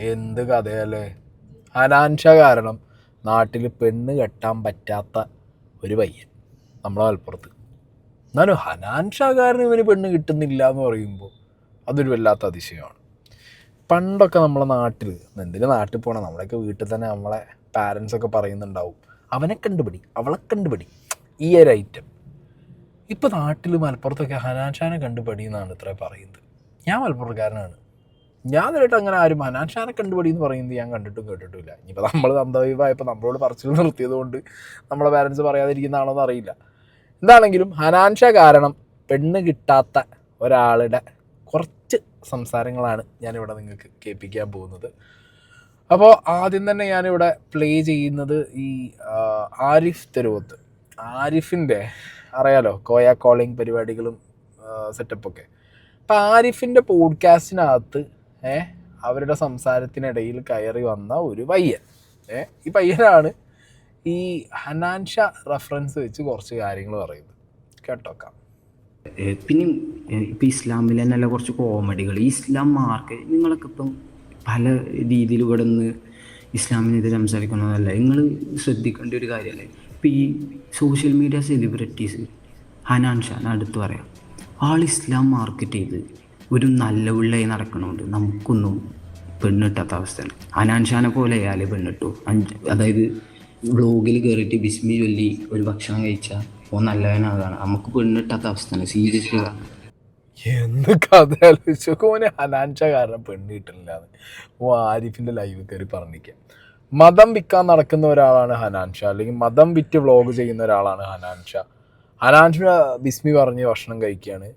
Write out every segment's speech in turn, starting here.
എന്ത് കഥയല്ലേ? അനാൻഷ കാരണം നാട്ടിൽ പെണ്ണ് കെട്ടാൻ പറ്റാത്ത ഒരു പയ്യൻ നമ്മളെ മലപ്പുറത്ത്. എന്നാലും ഹനാൻഷ കാരണം ഇവന് പെണ്ണ് കിട്ടുന്നില്ല എന്ന് പറയുമ്പോൾ അതൊരു വല്ലാത്ത അതിശയമാണ്. പണ്ടൊക്കെ നമ്മളെ നാട്ടിൽ എന്തിനു നാട്ടിൽ പോകണം നമ്മളൊക്കെ വീട്ടിൽ തന്നെ നമ്മളെ പാരൻസ് ഒക്കെ പറയുന്നുണ്ടാവും. അവനെ കണ്ടുപിടി അവളെ കണ്ടുപിടി. ഈ ഒരു ഐറ്റം ഇപ്പോൾ നാട്ടിൽ മലപ്പുറത്തൊക്കെ ഹനാൻഷാനെ കണ്ടുപിടി എന്നാണ് ഇത്ര പറയുന്നത്. ഞാൻ മലപ്പുറക്കാരനാണ്. ഞാൻ നേരിട്ട് അങ്ങനെ ആരും ഹനാൻഷാനെ കണ്ടുപിടി എന്ന് പറയുന്നത് ഞാൻ കണ്ടിട്ടും കേട്ടിട്ടില്ല ഇനിയിപ്പോൾ നമ്മൾ അന്ധവൈവായപ്പോൾ നമ്മളോട് പറച്ചിൽ നിർത്തിയത് കൊണ്ട് നമ്മളെ പാരൻസ് പറയാതിരിക്കുന്നതാണോ എന്ന് അറിയില്ല. എന്താണെങ്കിലും ഹനാൻഷ കാരണം പെണ്ണ് കിട്ടാത്ത ഒരാളുടെ കുറച്ച് സംസാരങ്ങളാണ് ഞാനിവിടെ നിങ്ങൾക്ക് കേൾപ്പിക്കാൻ പോകുന്നത്. അപ്പോൾ ആദ്യം തന്നെ ഞാനിവിടെ പ്ലേ ചെയ്യുന്നത് ഈ ആരിഫ് തെരുവത്ത്. ആരിഫിന്റെ അറിയാലോ കോയ കോളിംഗ് പരിപാടികളും സെറ്റപ്പൊക്കെ അപ്പോൾ ആരിഫിന്റെ പോഡ്കാസ്റ്റിനകത്ത് ഏ? അവരുടെ സംസാരത്തിനിടയിൽ കയറി വന്ന ഒരു പയ്യൻ. ഏ? ഈ പയ്യനാണ് ഈ ഹനാൻഷ റെഫറൻസ് വെച്ച് കുറച്ച് കാര്യങ്ങൾ പറയുന്നത്. കേട്ടോക്കാം. പിന്നെ ഇപ്പം ഇസ്ലാമിൽ തന്നെയല്ല കുറച്ച് കോമഡികൾ. ഈ ഇസ്ലാം മാർക്ക് നിങ്ങളൊക്കെ ഇപ്പം പല രീതിയിൽ ഇവിടെ നിന്ന് ഇസ്ലാമിനെതിരെ സംസാരിക്കുന്നതല്ല. നിങ്ങൾ ശ്രദ്ധിക്കേണ്ട ഒരു കാര്യമല്ലേ ഇപ്പം ഈ social media celebrities Hanan Shaan അടുത്ത് പറയാം. ആൾ ഇസ്ലാം മാർക്കറ്റ് ചെയ്ത് ഒരു നല്ല പിള്ളയായി നടക്കണമുണ്ട് നമുക്കൊന്നും പെണ്ണിട്ടാത്ത അവസ്ഥയാണ്. അനാൻഷാനെ പോലെ അയാൾ പെണ്ണിട്ടു. അഞ്ച് അതായത് ബ്ലോഗിൽ കയറിയിട്ട് ബിസ്മി ചൊല്ലി ഒരു ഭക്ഷണം കഴിച്ചാൽ ഓ നല്ലവനാകാണ്. നമുക്ക് പെണ്ണിട്ടാത്ത അവസ്ഥയാണ്. സീരിയസ് എന്ത് കഥ ആലോചിച്ചോനെ ഹനാൻഷ കാരണം പെണ്ണ് കിട്ടണില്ല ഓ ആരിഫിന്റെ ലൈവ് കയറി പറഞ്ഞിരിക്കുക മതം വിൽക്കാൻ നടക്കുന്ന ഒരാളാണ് ഹനാൻഷ അല്ലെങ്കിൽ മതം വിറ്റ് വ്ളോഗ് ചെയ്യുന്ന ഒരാളാണ് ഹനാൻഷ ഹനാൻഷ ബിസ്മി പറഞ്ഞ് ഭക്ഷണം കഴിക്കുകയാണ്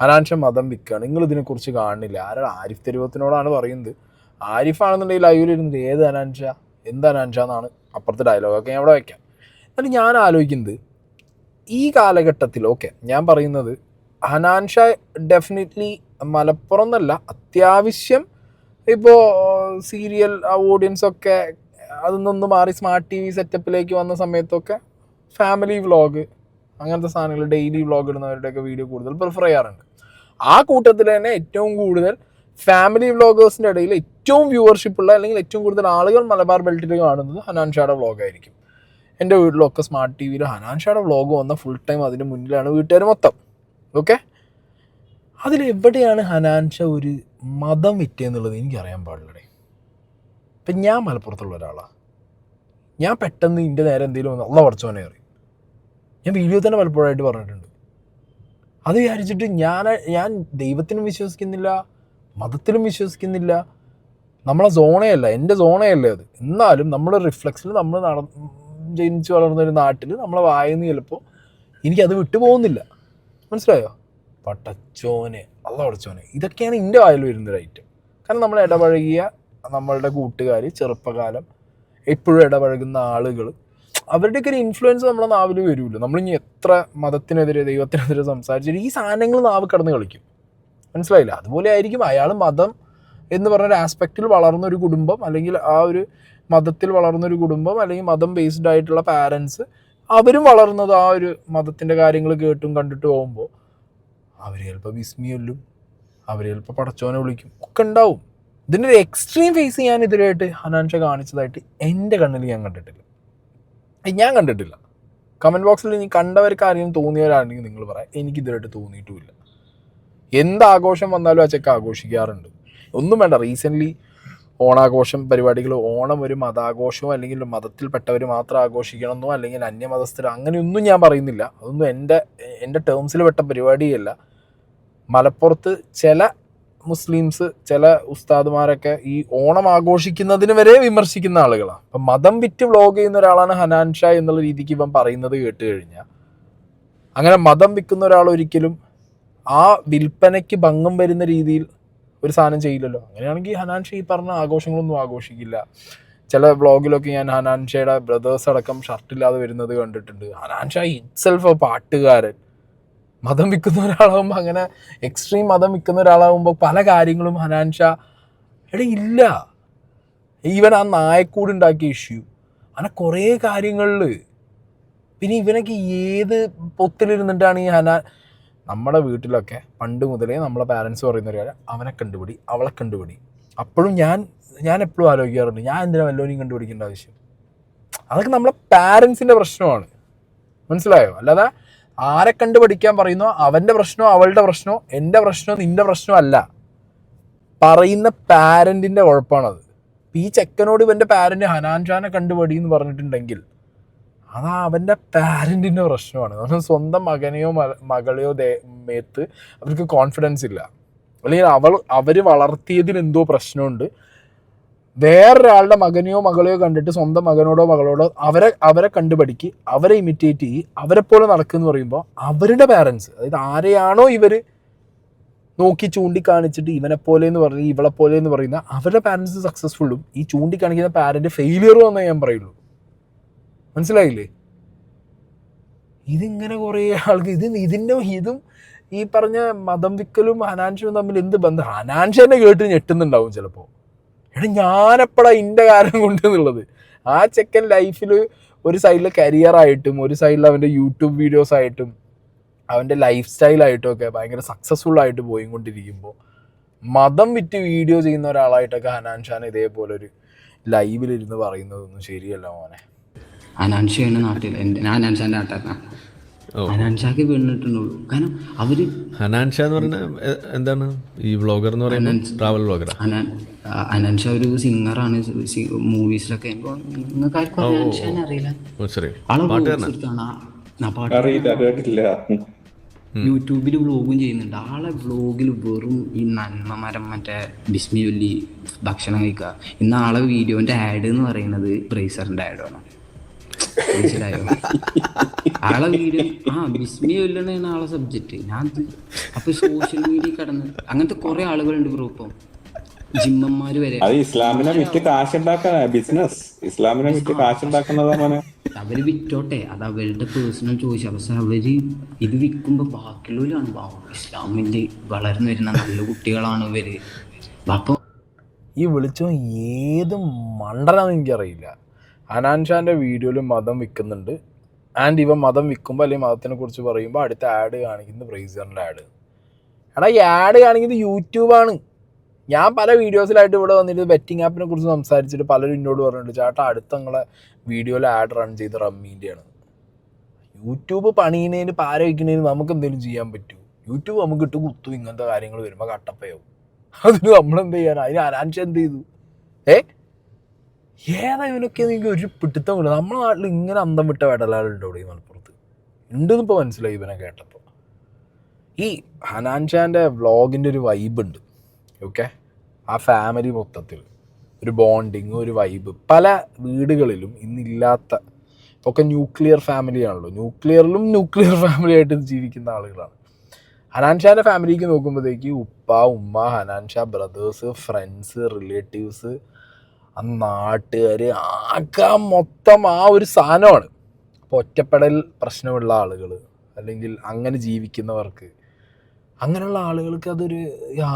ഹനാൻഷ മതം വിൽക്കുകയാണ്. നിങ്ങൾ ഇതിനെക്കുറിച്ച് കാണുന്നില്ല. ആരാണ്? ആരിഫ് തെരുവത്തിനോടാണ് പറയുന്നത്. ആരിഫാണെന്നുണ്ടെങ്കിൽ ലൈവിൽ ഇരുന്നത് ഏത് ഹനാൻഷ എന്ത് ഹനാൻഷ എന്നാണ് അപ്പുറത്തെ ഡയലോഗൊക്കെ ഞാൻ അവിടെ വയ്ക്കാം എന്നിട്ട് ഞാൻ ആലോചിക്കുന്നത് ഈ കാലഘട്ടത്തിൽ ഓക്കെ ഞാൻ പറയുന്നത് ഹനാൻഷ ഡെഫിനറ്റ്ലി മലപ്പുറം എന്നല്ല അത്യാവശ്യം ഇപ്പോൾ സീരിയൽ ഓഡിയൻസ് ഒക്കെ അതിൽ നിന്ന് മാറി സ്മാർട്ട് ടി വി സെറ്റപ്പിലേക്ക് വന്ന സമയത്തൊക്കെ ഫാമിലി വ്ളോഗ് അങ്ങനത്തെ സാധനങ്ങൾ ഡെയിലി വ്ളോഗ് ഇടുന്നവരുടെയൊക്കെ വീഡിയോ കൂടുതൽ പ്രിഫർ ചെയ്യാറുണ്ട്. ആ കൂട്ടത്തിൽ തന്നെ ഏറ്റവും കൂടുതൽ ഫാമിലി വ്ളോഗേഴ്സിന്റെ ഇടയിൽ ഏറ്റവും വ്യൂവർഷിപ്പ് ഉള്ള അല്ലെങ്കിൽ ഏറ്റവും കൂടുതൽ ആളുകൾ മലബാർ ബെൽറ്റിൽ കാണുന്നത് ഹനാൻഷയുടെ വ്ളോഗായിരിക്കും എന്റെ വീട്ടിലൊക്കെ സ്മാർട്ട് ടി വിയിൽ ഹനാൻഷയുടെ വ്ളോഗ് വന്ന ഫുൾ ടൈം അതിന് മുന്നിലാണ് വീട്ടുകാർ മൊത്തം. ഓക്കെ അതിലെവിടെയാണ് ഹനാൻഷ ഒരു മതം വിറ്റെന്നുള്ളത് എനിക്കറിയാൻ പാടില്ലടേ. ഇപ്പം ഞാൻ മലപ്പുറത്തുള്ള ഒരാളാണ് ഞാൻ പെട്ടെന്ന് ഇതിന്റെ നേരെ എന്തെങ്കിലും ഒന്ന് ഉള്ള പഠിച്ചവനെ അറിയും. ഞാൻ വീഡിയോ തന്നെ പലപ്പോഴായിട്ട് പറഞ്ഞിട്ടുണ്ട്. അത് വിചാരിച്ചിട്ട് ഞാൻ ഞാൻ ദൈവത്തിനും വിശ്വസിക്കുന്നില്ല മതത്തിലും വിശ്വസിക്കുന്നില്ല. നമ്മളെ സോണയല്ല എന്റെ സോണയല്ലേ അത്. എന്നാലും നമ്മൾ റിഫ്ലക്സിൽ നമ്മൾ നട ജനിച്ച് വളർന്ന ഒരു നാട്ടിൽ നമ്മളെ വായന്ന് ചിലപ്പോൾ എനിക്കത് വിട്ടുപോകുന്നില്ല മനസ്സിലായോ? പട്ടച്ചോനെ അല്ല ഇതൊക്കെയാണ് എന്റെ വായിൽ വരുന്നൊരു ഐറ്റം കാരണം നമ്മൾ ഇടപഴകിയ നമ്മളുടെ കൂട്ടുകാർ ചെറുപ്പകാലം എപ്പോഴും ഇടപഴകുന്ന ആളുകൾ അവരുടെയൊക്കെ ഒരു ഇൻഫ്ലുവൻസ് നമ്മളെ നാവിൽ വരുമല്ലോ. നമ്മളിനി എത്ര മതത്തിനെതിരെ ദൈവത്തിനെതിരെ സംസാരിച്ചിട്ട് ഈ സാധനങ്ങൾ നാവ് കടന്ന് കളിക്കും. മനസ്സിലായില്ല? അതുപോലെ ആയിരിക്കും അയാൾ മതം എന്ന് പറഞ്ഞൊരു ആസ്പെക്റ്റിൽ വളർന്ന ഒരു കുടുംബം അല്ലെങ്കിൽ ആ ഒരു മതത്തിൽ വളർന്ന ഒരു കുടുംബം അല്ലെങ്കിൽ മതം ബേസ്ഡ് ആയിട്ടുള്ള പാരൻസ് അവരും വളർന്നത് ആ ഒരു മതത്തിന്റെ കാര്യങ്ങൾ കേട്ടും കണ്ടിട്ട് പോകുമ്പോൾ അവർ ചിലപ്പോൾ വിസ്മിയൊല്ലും. അവർ ചിലപ്പോൾ പടച്ചോനെ വിളിക്കും. ഒക്കെ ഉണ്ടാവും. ഇതിന്റെ ഒരു എക്സ്ട്രീം ഫേസ് ഞാൻ ഇതിലായിട്ട് ഹനാൻഷ കാണിച്ചതായിട്ട് എന്റെ കണ്ണിൽ ഞാൻ കണ്ടിട്ടില്ല. ഞാൻ കണ്ടിട്ടില്ല. കമന്റ് ബോക്സിൽ ഇനി കണ്ടവർക്ക് ആരെങ്കിലും തോന്നിയവരാണെങ്കിൽ നിങ്ങൾ പറയാം. എനിക്ക് ഇതിലായിട്ട് തോന്നിയിട്ടുമില്ല. എന്ത് ആഘോഷം വന്നാലും ആ ചെക്ക് ആഘോഷിക്കാറുണ്ട്. ഒന്നും വേണ്ട. റീസെന്റ്ലി ഓണാഘോഷം പരിപാടികൾ ഓണം ഒരു മതാഘോഷമോ അല്ലെങ്കിൽ മതത്തിൽപ്പെട്ടവർ മാത്രം ആഘോഷിക്കണമെന്നോ അല്ലെങ്കിൽ അന്യമതസ്ഥർ അങ്ങനെയൊന്നും ഞാൻ പറയുന്നില്ല. അതൊന്നും എന്റെ എന്റെ ടേംസിൽ പെട്ട പരിപാടിയല്ല. മലപ്പുറത്ത് ചില മുസ്ലിംസ് ചില ഉസ്താദുമാരൊക്കെ ഈ ഓണം ആഘോഷിക്കുന്നതിന് വരെ വിമർശിക്കുന്ന ആളുകളാണ് അപ്പം മതം വിറ്റ് വ്ലോഗ് ചെയ്യുന്ന ഒരാളാണ് ഹനാൻ ഷാ എന്നുള്ള രീതിക്ക് ഇവൻ പറയുന്നത് കേട്ട് കഴിഞ്ഞാൽ അങ്ങനെ മതം വിൽക്കുന്ന ഒരാൾ ഒരിക്കലും ആ വിൽപ്പനയ്ക്ക് ഭംഗം വരുന്ന രീതിയിൽ ഒരു സാധനം ചെയ്യില്ലല്ലോ. അങ്ങനെയാണെങ്കിൽ ഹനാൻ ഷാ ഈ പറഞ്ഞ ആഘോഷങ്ങളൊന്നും ആഘോഷിക്കില്ല. ചില വ്ളോഗിലൊക്കെ ഞാൻ ഹനാൻ ഷയുടെ ബ്രദേഴ്സ് അടക്കം ഷർട്ടില്ലാതെ വരുന്നത് കണ്ടിട്ടുണ്ട്. ഹനാൻ ഷാ ഇറ്റ്സെൽഫ് പാട്ടുകാരൻ. മതം വിൽക്കുന്ന ഒരാളാകുമ്പോൾ അങ്ങനെ എക്സ്ട്രീം മതം വിൽക്കുന്ന ഒരാളാകുമ്പോൾ പല കാര്യങ്ങളും ഹനാൻ ഷാ എടാ ഇല്ല. ഈവൻ ആ നായക്കൂട് ഉണ്ടാക്കിയ ഇഷ്യൂ അങ്ങനെ കുറേ കാര്യങ്ങളിൽ പിന്നെ ഇവനൊക്കെ ഏത് പൊത്തിലിരുന്നിട്ടാണ് ഈ ഹനാൻ നമ്മുടെ വീട്ടിലൊക്കെ പണ്ട് മുതലേ നമ്മളെ പാരൻസ് പറയുന്ന ഒരു കാര്യം അവനെ കണ്ടുപിടി അവളെ കണ്ടുപിടി. അപ്പോഴും ഞാൻ ഞാൻ എപ്പോഴും ആലോചിക്കാറുണ്ട് ഞാൻ എന്തിനാ വല്ലോനെയും കണ്ടുപിടിക്കേണ്ട ആവശ്യം? അതൊക്കെ നമ്മളെ പാരൻസിന്റെ പ്രശ്നമാണ്. മനസ്സിലായോ? അല്ലാതെ ആരെ കണ്ടുപിടിക്കാൻ പറയുന്നു? അവന്റെ പ്രശ്നമോ അവളുടെ പ്രശ്നമോ എന്റെ പ്രശ്നമോ നിന്റെ പ്രശ്നമോ അല്ല. പറയുന്ന പാരന്റിന്റെ കുഴപ്പമാണത്. ഈ ചെക്കനോട് ഇവന്റെ പാരന്റ് ഹനാൻ ഷാനെ കണ്ടുപടി എന്ന് പറഞ്ഞിട്ടുണ്ടെങ്കിൽ അതാ അവന്റെ പാരന്റിന്റെ പ്രശ്നമാണ്. കാരണം സ്വന്തം മകനെയോ മകളെയോ മേത്ത് അവർക്ക് കോൺഫിഡൻസ് ഇല്ല. അല്ലെങ്കിൽ അവൾ അവർ വളർത്തിയതിൽ എന്തോ പ്രശ്നമുണ്ട്. വേറൊരാളുടെ മകനെയോ മകളെയോ കണ്ടിട്ട് സ്വന്തം മകനോടോ മകളോടോ അവരെ അവരെ കണ്ടുപഠിക്ക് അവരെ ഇമിറ്റേറ്റ് ചെയ്യ് അവരെ പോലെ നടക്കുമെന്ന് പറയുമ്പോൾ അവരുടെ പാരൻസ് അതായത് ആരെയാണോ ഇവർ നോക്കി ചൂണ്ടിക്കാണിച്ചിട്ട് ഇവനെ പോലെ എന്ന് പറഞ്ഞ് ഇവളെ പോലെ എന്ന് പറയുന്ന അവരുടെ പാരൻസ് സക്സസ്ഫുള്ളും ഈ ചൂണ്ടിക്കാണിക്കുന്ന പാരന്റ് ഫെയിലിയറും എന്നേ ഞാൻ പറയുള്ളൂ. മനസ്സിലായില്ലേ? ഇതിങ്ങനെ കുറേ ആൾക്ക് ഇത് ഇതിന്റെ ഇതും ഈ പറഞ്ഞ മതം വിക്കലും ഹനാൻഷും തമ്മിൽ എന്ത് ബന്ധം? ഹനാൻഷനെ കേട്ട് ഞെട്ടുന്നുണ്ടാവും ചിലപ്പോൾ എടാ ഞാനെപ്പോഴാ ഇന്റെ കാര്യം കൊണ്ട് എന്നുള്ളത് ആ ചെക്കൻ ലൈഫിൽ ഒരു സൈഡിൽ കരിയറായിട്ടും ഒരു സൈഡിൽ അവന്റെ യൂട്യൂബ് വീഡിയോസ് ആയിട്ടും അവന്റെ ലൈഫ് സ്റ്റൈലായിട്ടും ഒക്കെ ഭയങ്കര സക്സസ്ഫുൾ ആയിട്ട് പോയിക്കൊണ്ടിരിക്കുമ്പോൾ മതം വിറ്റ് വീഡിയോ ചെയ്യുന്ന ഒരാളായിട്ടൊക്കെ ഹനാൻ ഷാൻ ഇതേപോലെ ഒരു ലൈവിലിരുന്ന് പറയുന്നതൊന്നും ശരിയല്ല മോനെ. ഹനാൻ ഷാന്റെ നാട്ടിൽ ഞാൻ ഹനാൻ ഷാന്റെ നാട്ടുകാരനാണ് ഓ. വീണിട്ടുണ്ടുള്ളൂ വീണിട്ടുള്ളൂ കാരണം അവർ ഹനാൻഷ എന്ന് പറഞ്ഞ എന്താണ്? ഈ ബ്ലോഗർ എന്ന് പറയുന്നത് ട്രാവൽ ആ, അനാൻഷ ഒരു സിംഗറാണ് മൂവീസിലൊക്കെ നിങ്ങൾക്ക് ആർക്കും അനാൻഷാനെ അറിയില്ല. യൂട്യൂബിൽ വ്ലോഗും ചെയ്യുന്നുണ്ട്. ആളെ വ്ലോഗിൽ വെറും ഈ നന്മമരം മറ്റേ ബിസ്മി ചൊല്ലി ഭക്ഷണം കഴിക്കുക. ഇന്ന് ആളെ വീഡിയോന്റെ ആഡ് എന്ന് പറയുന്നത് ബ്രേസറിന്റെ ആഡാണ് മനസ്സിലായോ? ആളെ വീഡിയോ ആ ബിസ്മി ചൊല്ലണതാണ് ആളെ സബ്ജക്റ്റ് ഞാൻ അപ്പൊ സോഷ്യൽ മീഡിയ കടന്ന് അങ്ങനത്തെ കുറെ ആളുകളുണ്ട് ഗ്രൂപ്പം ജിമ്മന്മാര് വരെ. അത് ഇസ്ലാമിനെ വിറ്റ് ബിസിനസ് ഇസ്ലാമിനെ വിറ്റ് അവർ വിറ്റോട്ടെ. അത് അവരുടെ പേഴ്സണൽ ചോയ്സ് പക്ഷെ അവർ ഇത് വിൽക്കുമ്പോ ബാക്കിയുള്ളവരാണ്. ഇസ്ലാമിന്റെ വളർന്നു വരുന്ന നല്ല കുട്ടികളാണ് ഇവർ. അപ്പൊ ഈ വിളിച്ചോ ഏത് മണ്ടനാന്ന് എനിക്കറിയില്ല. ഹനാൻ ഷാന്റെ വീഡിയോയിൽ മതം വിൽക്കുന്നുണ്ട്. ആൻഡ് ഇവ മതം വിൽക്കുമ്പോൾ അല്ലെങ്കിൽ മതത്തിനെ കുറിച്ച് പറയുമ്പോൾ അടുത്ത ആഡ് കാണിക്കുന്നത് ബ്രേസറിന്റെ ആഡ് എടാ ഈ ആഡ് കാണിക്കുന്നത് യൂട്യൂബാണ് ഞാൻ പല വീഡിയോസിലായിട്ട് ഇവിടെ വന്നിട്ട് ബെറ്റിംഗ് ആപ്പിനെ കുറിച്ച് സംസാരിച്ചിട്ട് പലരും എന്നോട് പറഞ്ഞിട്ടുണ്ട് ചേട്ടാ അടുത്ത നിങ്ങളെ വീഡിയോയിൽ ആഡ് റൺ ചെയ്ത് റമ്മീന്റെയാണ് യൂട്യൂബ് പണിയുന്നതിന് പാര വയ്ക്കുന്നതിന് നമുക്ക് എന്തെങ്കിലും ചെയ്യാൻ പറ്റൂ. യൂട്യൂബ് നമുക്ക് ഇട്ട് കുത്തു ഇങ്ങനത്തെ കാര്യങ്ങൾ വരുമ്പോൾ കട്ടപ്പയാവും. അതിന് നമ്മളെന്ത് ചെയ്യാനാണ് അതിന് അനാൻഷ എന്ത് ചെയ്തു? ഏ? ഏതാ ഇവനൊക്കെ എനിക്ക് ഒരു പിടുത്തം കിട്ടും നമ്മുടെ നാട്ടിൽ ഇങ്ങനെ അന്തം വിട്ട വേടലാളുണ്ടോ ഇവിടെ ഈ മലപ്പുറത്ത്. ഉണ്ടെന്ന് ഇപ്പോൾ മനസ്സിലായി ഇവനെ കേട്ടപ്പോൾ ഈ ഹനാൻ ഷാന്റെ വ്ളോഗിന്റെ ഒരു വൈബ് ഉണ്ട്. ഓക്കെ ആ ഫാമിലി മൊത്തത്തിൽ ഒരു ബോണ്ടിങ് ഒരു വൈബ് പല വീടുകളിലും ഇന്നില്ലാത്ത ഒക്കെ ന്യൂക്ലിയർ ഫാമിലിയാണല്ലോ ന്യൂക്ലിയറിലും ന്യൂക്ലിയർ ഫാമിലി ആയിട്ട് ജീവിക്കുന്ന ആളുകളാണ്. ഹനാൻ ഷാന്റെ ഫാമിലിക്ക് നോക്കുമ്പോഴത്തേക്ക് ഉപ്പ ഉമ്മ Hanan Shah brothers friends relatives ആ നാട്ടുകാർ ആകെ മൊത്തം ആ ഒരു സാധനമാണ്. അപ്പോൾ ഒറ്റപ്പെടൽ പ്രശ്നമുള്ള ആളുകൾ അല്ലെങ്കിൽ അങ്ങനെ ജീവിക്കുന്നവർക്ക് അങ്ങനെയുള്ള ആളുകൾക്ക് അതൊരു ആ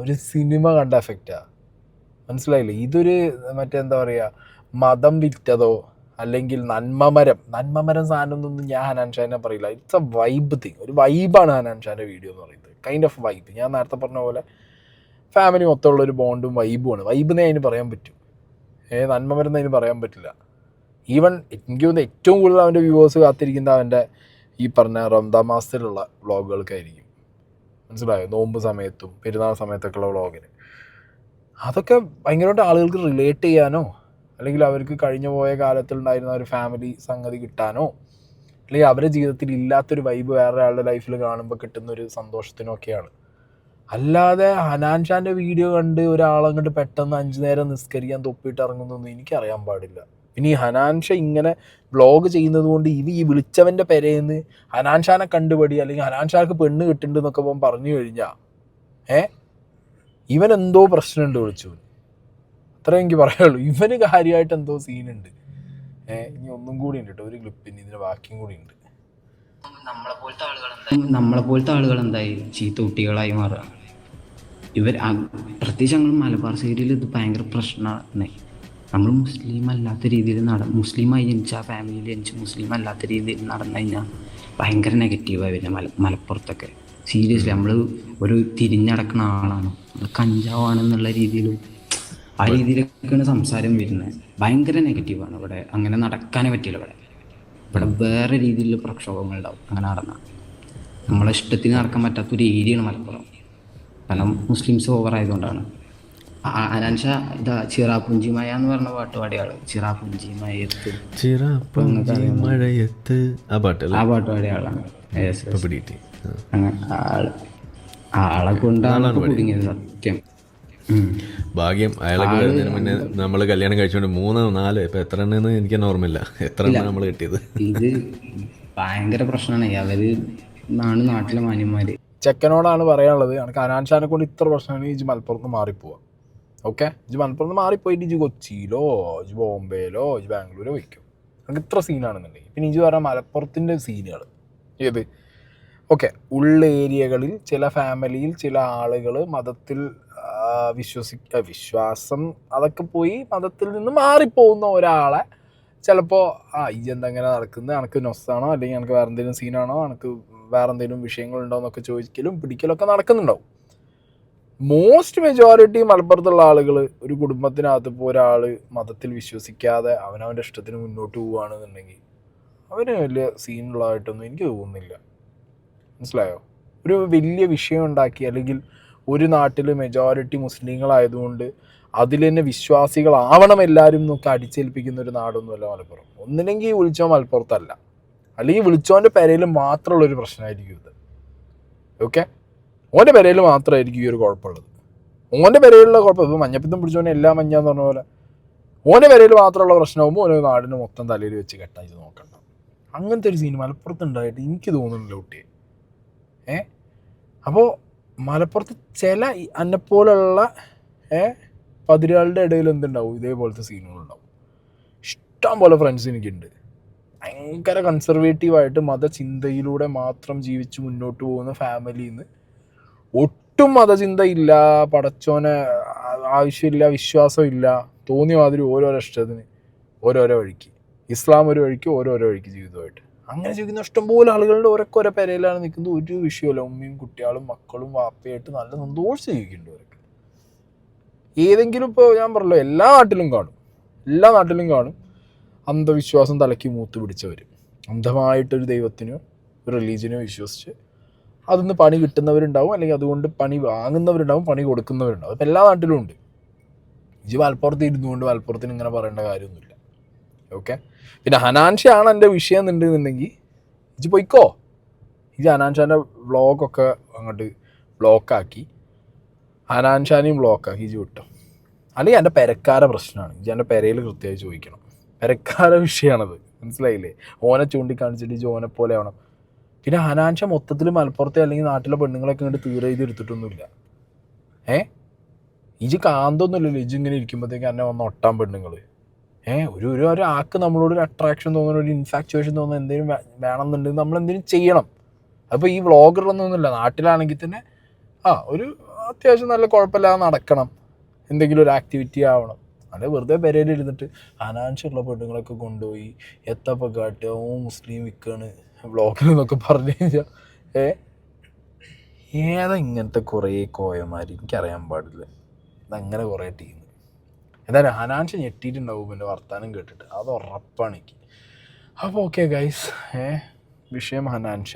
ഒരു സിനിമ കണ്ട എഫക്റ്റാണ് മനസ്സിലായില്ലേ? ഇതൊരു മറ്റെന്താ പറയുക മതം വിറ്റതോ അല്ലെങ്കിൽ നന്മമരം. നന്മമരം സാധനം എന്നൊന്നും ഞാൻ ഹനാൻ ഷാനെ പറയില്ല. ഇറ്റ്സ് എ വൈബ് തിങ് ഒരു വൈബാണ് ഹനാൻ ഷാന്റെ വീഡിയോ എന്ന് പറയുന്നത്. കൈൻഡ് ഓഫ് വൈബ് ഞാൻ നേരത്തെ പറഞ്ഞ പോലെ ഫാമിലി മൊത്തമുള്ള ഒരു ബോണ്ടും വൈബുമാണ് വൈബ് എന്നേ അതിന് പറയാൻ പറ്റും. ഏ വരുന്ന അതിന് പറയാൻ പറ്റില്ല. ഈവൻ എനിക്ക് തോന്നുന്നു ഏറ്റവും കൂടുതൽ അവന്റെ വ്യൂവേഴ്സ് കാത്തിരിക്കുന്ന അവന്റെ ഈ പറഞ്ഞ റംദാ മാസത്തിലുള്ള വ്ളോഗുകൾക്കായിരിക്കും. മനസ്സിലായോ? നോമ്പ് സമയത്തും പെരുന്നാൾ സമയത്തൊക്കെയുള്ള വ്ളോഗിന്. അതൊക്കെ ഭയങ്കരമായിട്ട് ആളുകൾക്ക് റിലേറ്റ് ചെയ്യാനോ അല്ലെങ്കിൽ അവർക്ക് കഴിഞ്ഞു പോയ കാലത്തുണ്ടായിരുന്ന ഒരു ഫാമിലി സംഗതി കിട്ടാനോ അല്ലെങ്കിൽ അവരുടെ ജീവിതത്തിൽ ഇല്ലാത്തൊരു വൈബ് വേറെ ആളുടെ ലൈഫിൽ കാണുമ്പോൾ കിട്ടുന്ന ഒരു സന്തോഷത്തിനൊക്കെയാണ്. അല്ലാതെ ഹനാൻ ഷാന്റെ വീഡിയോ കണ്ട് ഒരാളങ്ങോട്ട് പെട്ടെന്ന് അഞ്ചു നേരം നിസ്കരിക്കാൻ തൊപ്പിയിട്ട് ഇറങ്ങുന്നൊന്നും എനിക്കറിയാൻ പാടില്ല. ഇനി ഹനാൻ ഷാ ഇങ്ങനെ വ്ളോഗ് ചെയ്യുന്നത് കൊണ്ട് ഇത് ഈ വിളിച്ചവന്റെ പെരേന്ന് ഹനാൻ ഷാനെ കണ്ടുപടി അല്ലെങ്കിൽ ഹനാൻ ഷാക്ക് പെണ്ണ് കിട്ടുന്നുണ്ട് എന്നൊക്കെ ഇവൻ പറഞ്ഞു കഴിഞ്ഞാൽ ഏ? ഇവൻ എന്തോ പ്രശ്നമുണ്ട് വിളിച്ചു. അത്രേ എനിക്ക് പറയുള്ളൂ ഇവന് കാര്യമായിട്ട് എന്തോ സീനുണ്ട്. ഏ ഇനി ഒന്നും കൂടി ഉണ്ട് കേട്ടോ. ഒരു ക്ലിപ്പിന് ഇതിന് ബാക്കിയും കൂടി ഉണ്ട്. നമ്മളെ പോലത്തെ ആളുകൾ എന്തായി? ചീത്ത കുട്ടികളായി മാറുകയാണ് ഇവർ പ്രത്യേകിച്ച് ഞങ്ങൾ മലബാർ സൈഡിൽ ഇത് ഭയങ്കര പ്രശ്നമാണ്. നമ്മൾ മുസ്ലിം അല്ലാത്ത രീതിയിൽ നട മുസ്ലിമായി ജനിച്ച ആ ഫാമിലിയിൽ ജനിച്ച് മുസ്ലിം അല്ലാത്ത രീതിയിൽ നടന്നു കഴിഞ്ഞാൽ ഭയങ്കര നെഗറ്റീവായി വരുന്നത് മല മലപ്പുറത്തൊക്കെ. സീരിയസ്ലി നമ്മൾ ഒരു തിരിഞ്ഞടക്കുന്ന ആളാണ്. കഞ്ചാവാണെന്നുള്ള രീതിയിലും ആ രീതിയിലൊക്കെയാണ് സംസാരം വരുന്നത് ഭയങ്കര നെഗറ്റീവാണ് ഇവിടെ. അങ്ങനെ നടക്കാനേ പറ്റില്ല ഇവിടെ. ഇവിടെ വേറെ രീതിയിലുള്ള പ്രക്ഷോഭങ്ങൾ ഉണ്ടാവും. അങ്ങനെ നടന്നാൽ നമ്മളെ ഇഷ്ടത്തിന് നടക്കാൻ പറ്റാത്തൊരു ഏരിയയാണ് മലപ്പുറം. കാരണം മുസ്ലിംസ് ഓവർ ആയതുകൊണ്ടാണ്. ആ- അനാൻഷ ഇതാ ചിറാപുഞ്ചി മയ എന്ന് പറഞ്ഞ പാട്ട് പാടിയ ആൾ. ചിറാപുഞ്ചി മയത്ത് ചിറാപ്പുഞ്ചി മഴയത്ത്. ആ പാട്ട് ആ പാട്ട് പാടിയ ആളാണ്. ആൾ ആളെ കൊണ്ടാണ് കുടുങ്ങിയത് സത്യം. ഭാഗ്യം അയാളെ കഴിഞ്ഞതിന് മുന്നേ നമ്മൾ കല്യാണം കഴിച്ചോണ്ട് മൂന്നോ നാലോ ഇപ്പൊ എത്ര എണ്ണെന്ന് എനിക്ക് ഓർമ്മയില്ല. എത്ര നമ്മൾ കിട്ടിയത്? ഇത് ഭയങ്കര പ്രശ്നമാണ് അവർ നാണ് നാട്ടിലെ മാന്യന്മാര് ചെക്കനോടാണ് പറയാനുള്ളത്. എനിക്ക് അനാൻഷാനെ കൊണ്ട് ഇത്ര പ്രശ്നമാണ് ഇജ് മലപ്പുറത്ത് മാറിപ്പോവാം. ഓക്കെ ഇജ് മലപ്പുറത്ത് മാറിപ്പോയിട്ട് ഇജ് കൊച്ചിയിലോ ഇജ് ബോംബെയിലോ ഇജ് ബാംഗ്ലൂരോ വയ്ക്കും എനിക്ക് ഇത്ര സീനാണെന്നുണ്ടെങ്കിൽ പിന്നെ ഇജ് പറയാം മലപ്പുറത്തിന്റെ സീനുകൾ ഏത്? ഓക്കെ ഉള്ള ഏരിയകളിൽ ചില ഫാമിലിയിൽ ചില ആളുകൾ മതത്തിൽ വിശ്വസി വിശ്വാസം അതൊക്കെ പോയി മതത്തിൽ നിന്ന് മാറിപ്പോകുന്ന ഒരാളെ ചിലപ്പോൾ ആ ഈ എന്തെങ്ങനെ നടക്കുന്നത് എനിക്ക് നൊസ്സാണോ? അല്ലെങ്കിൽ എനിക്ക് വേറെ എന്തെങ്കിലും സീനാണോ എനിക്ക് വേറെ എന്തെങ്കിലും വിഷയങ്ങളുണ്ടോ എന്നൊക്കെ ചോദിക്കലും പിടിക്കലൊക്കെ നടക്കുന്നുണ്ടാവും. മോസ്റ്റ് മെജോറിറ്റി മലപ്പുറത്തുള്ള ആളുകൾ ഒരു കുടുംബത്തിനകത്ത് ഇപ്പോൾ ഒരാൾ മതത്തിൽ വിശ്വസിക്കാതെ അവനവന്റെ ഇഷ്ടത്തിന് മുന്നോട്ട് പോവുകയാണെന്നുണ്ടെങ്കിൽ അവന് വലിയ സീനുള്ളതായിട്ടൊന്നും എനിക്ക് തോന്നുന്നില്ല. മനസ്സിലായോ? ഒരു വലിയ വിഷയം ഉണ്ടാക്കി അല്ലെങ്കിൽ ഒരു നാട്ടിൽ മെജോറിറ്റി മുസ്ലിങ്ങളായതുകൊണ്ട് അതിൽ തന്നെ വിശ്വാസികളാവണം എല്ലാവരും എന്നൊക്കെ അടിച്ചേൽപ്പിക്കുന്ന ഒരു നാടൊന്നുമല്ല മലപ്പുറം. ഒന്നില്ലെങ്കിൽ ഉത്സവം മലപ്പുറത്തല്ല. അല്ലെങ്കിൽ വിളിച്ചോന്റെ പെരയിൽ മാത്രമുള്ള ഒരു പ്രശ്നമായിരിക്കും ഇത്. ഓക്കെ ഓന്റെ പെരയിൽ മാത്രമായിരിക്കും ഈ ഒരു കുഴപ്പമുള്ളത്. ഓന്റെ പെരയിലുള്ള കുഴപ്പം ഇപ്പോൾ മഞ്ഞപ്പിത്തം പിടിച്ചോനെ എല്ലാം മഞ്ഞാന്ന് പറഞ്ഞ പോലെ. ഓന്റെ പെരയിൽ മാത്രമുള്ള പ്രശ്നമാകുമ്പോൾ ഓരോ നാടിന് മൊത്തം തലയിൽ വെച്ച് കെട്ടായി നോക്കണ്ട അങ്ങനത്തെ ഒരു സീൻ മലപ്പുറത്ത് ഉണ്ടായിട്ട് എനിക്ക് തോന്നുന്നില്ല കുട്ടിയെ. ഏ? അപ്പോൾ മലപ്പുറത്ത് ചില അന്നെപ്പോലുള്ള ഏ? പതിരാളുടെ ഇടയിൽ എന്തുണ്ടാവും? ഇതേപോലത്തെ സീനുകളുണ്ടാവും ഇഷ്ടം പോലെ ഫ്രണ്ട്സ് എനിക്കുണ്ട്. ഭയങ്കര കൺസർവേറ്റീവായിട്ട് മതചിന്തയിലൂടെ മാത്രം ജീവിച്ച് മുന്നോട്ട് പോകുന്ന ഫാമിലിയിൽ നിന്ന് ഒട്ടും മതചിന്ത ഇല്ല പടച്ചോനെ ആവശ്യമില്ല വിശ്വാസമില്ല തോന്നിയ മാതിരി ഓരോരോ ഇഷ്ടത്തിന് ഓരോരോ വഴിക്ക്. ഇസ്ലാം ഒരു വഴിക്ക് ഓരോരോ വഴിക്ക് ജീവിതമായിട്ട്. അങ്ങനെ ജീവിക്കുന്ന ഇഷ്ടംപോലെ ആളുകളുടെ ഓരോക്കെ ഓരോ പെരയിലാണ് നിൽക്കുന്നത്. ഒരു വിഷയമല്ല ഉമ്മയും കുട്ടികളും മക്കളും വാപ്പയായിട്ട് നല്ല സന്തോഷിച്ച് ജീവിക്കുന്നുണ്ട് അവരൊക്കെ ഏതെങ്കിലും ഇപ്പോൾ ഞാൻ പറഞ്ഞല്ലോ എല്ലാ നാട്ടിലും കാണും. എല്ലാ നാട്ടിലും കാണും. അന്ധവിശ്വാസം തലയ്ക്ക് മൂത്ത് പിടിച്ചവർ അന്ധമായിട്ടൊരു ദൈവത്തിനോ ഒരു റിലീജിയനോ വിശ്വസിച്ച് അതിൽ നിന്ന് പണി കിട്ടുന്നവരുണ്ടാവും അല്ലെങ്കിൽ അതുകൊണ്ട് പണി വാങ്ങുന്നവരുണ്ടാവും പണി കൊടുക്കുന്നവരുണ്ടാവും. അപ്പം എല്ലാ നാട്ടിലും ഉണ്ട്. ഇജ് മലപ്പുറത്ത് ഇരുന്നുകൊണ്ട് മലപ്പുറത്തിന് ഇങ്ങനെ പറയേണ്ട കാര്യമൊന്നുമില്ല. ഓക്കെ? പിന്നെ ഹനാൻഷയാണ് എന്റെ വിഷയം എന്നുണ്ടെന്നുണ്ടെങ്കിൽ ഇജ് പൊയ്ക്കോ? ഇജ് ഹനാൻഷാന്റെ വ്ളോഗൊക്കെ അങ്ങോട്ട് ബ്ലോക്കാക്കി. ഹനാൻഷാനെയും ബ്ലോക്കാക്കി ഇജ് വിട്ടോ? അല്ലെങ്കിൽ എന്റെ പെരക്കാര പ്രശ്നമാണ്. ഇജ് എന്റെ പെരയിൽ കൃത്യമായി ചോദിക്കണം. പെരക്കാര വിഷയമാണത് മനസ്സിലായില്ലേ? ഓനെ ചൂണ്ടിക്കാണിച്ചിട്ട് ജോനെ പോലെ ആവണം. പിന്നെ ഹനാൻഷ മൊത്തത്തിൽ മലപ്പുറത്തെ അല്ലെങ്കിൽ നാട്ടിലെ പെണ്ണുങ്ങളൊക്കെ ഇങ്ങോട്ട് തീരെ ചെയ്ത് എടുത്തിട്ടൊന്നുമില്ല. ഏ? ഇജ് കാന്തൊന്നുമില്ലല്ലോ. ഇജ് ഇങ്ങനെ ഇരിക്കുമ്പോഴത്തേക്ക് എന്നെ വന്ന് ഒട്ടാൻ പെണ്ണുങ്ങൾ ഏ? ഒരു ഒരു ഒരു ആക്ക് നമ്മളോട് ഒരു അട്രാക്ഷൻ തോന്നുന്ന ഒരു ഇൻഫാക്ച്വേഷൻ തോന്നുന്ന എന്തെങ്കിലും വേണം വേണമെന്നുണ്ടെങ്കിൽ നമ്മൾ എന്തെങ്കിലും ചെയ്യണം. അപ്പോൾ ഈ വ്ളോഗറൊന്നുമില്ല നാട്ടിലാണെങ്കിൽ തന്നെ ആ ഒരു അത്യാവശ്യം നല്ല കുഴപ്പമില്ലാതെ നടക്കണം. എന്തെങ്കിലും ഒരു ആക്ടിവിറ്റി ആവണം. അല്ലെ വെറുതെ പെരയിൽ ഇരുന്നിട്ട് അനാവശ്യമുള്ള പെണ്ണുങ്ങളൊക്കെ കൊണ്ടുപോയി എത്തപ്പോൾ കാട്ടുക ഓ മുസ്ലിം വിൽക്കാണ് വ്ളോഗിൽ എന്നൊക്കെ പറഞ്ഞു കഴിഞ്ഞാൽ ഏ? ഏതാ ഇങ്ങനത്തെ കുറേ കോയമാർ എനിക്കറിയാൻ പാടില്ല. ഇതങ്ങനെ കുറേ ടീം എന്തായാലും ഹനാൻഷ ഞെട്ടിയിട്ടുണ്ടാവും എന്റെ വർത്തമാനം കേട്ടിട്ട്. അത് ഉറപ്പാണ് എനിക്ക്. അപ്പോൾ ഓക്കെ ഗൈസ് ഏ? വിഷയം ഹനാൻഷ